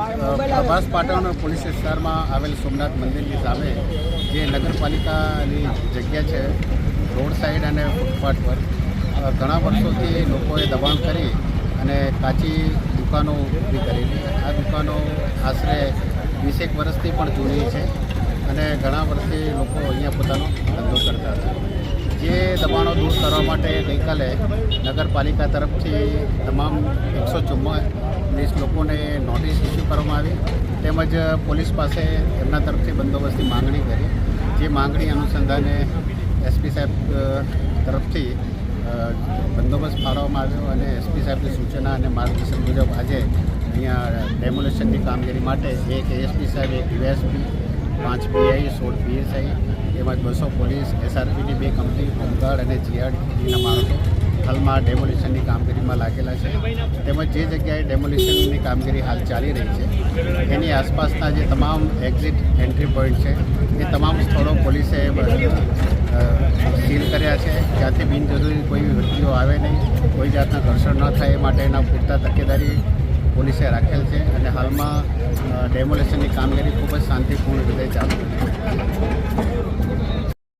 Prabhas Patan police વિસ્તારમાં આવેલ સોમનાથ મંદિરની સામે જે નગરપાલિકાની જગ્યા છે, રોડ સાઈડ અને ફૂટપાથ પર ઘણા વર્ષોથી લોકોએ દબાણ કરી અને કાચી દુકાનો ઊભી કરેલી. આ દુકાનો આશરે વીસેક વર્ષથી પણ જૂની છે અને ઘણા વર્ષથી લોકો અહીંયા પોતાનો ધંધો કરતા હતા. જે દબાણો દૂર કરવા માટે ગઈકાલે નગરપાલિકા તરફથી તમામ એકસો ચુમ્માલીસ લોકોને નોટિસ ઇસ્યુ કરવામાં આવી. તેમજ પોલીસ પાસે એમના તરફથી બંદોબસ્તની માંગણી કરી. જે માંગણી અનુસંધાને એસપી સાહેબ તરફથી બંદોબસ્ત ફાળવવામાં આવ્યો અને એસપી સાહેબની સૂચના અને માર્ગદર્શન મુજબ આજે અહીંયા ડેમોલેશનની કામગીરી માટે એક એએસપી સાહેબ, એક યુએસપી પાંચ પીઆઈ સોળ પીએસઆઈ તેમજ બસો પોલીસ એસઆરપીની બે કંપની, હોમગાર્ડ અને જીઆરડીના માણસો હાલમાં ડેમોલિશનની કામગીરીમાં લાગેલા છે. તેમજ જે જગ્યાએ ડેમોલિશનની કામગીરી હાલ ચાલી રહી છે, એની આસપાસના જે તમામ એક્ઝિટ એન્ટ્રી પોઈન્ટ છે, એ તમામ સ્થળો પોલીસે સીલ કર્યા છે. ત્યાંથી બિનજરૂરી કોઈ વ્યક્તિઓ આવે નહીં, કોઈ જાતના ઘર્ષણ ન થાય એ માટેના પૂરતા તકેદારી પોલીસે રાખેલ છે અને હાલમાં ડેમોલેશનની કામગીરી ખૂબ જ શાંતિપૂર્ણ રીતે ચાલુ છે.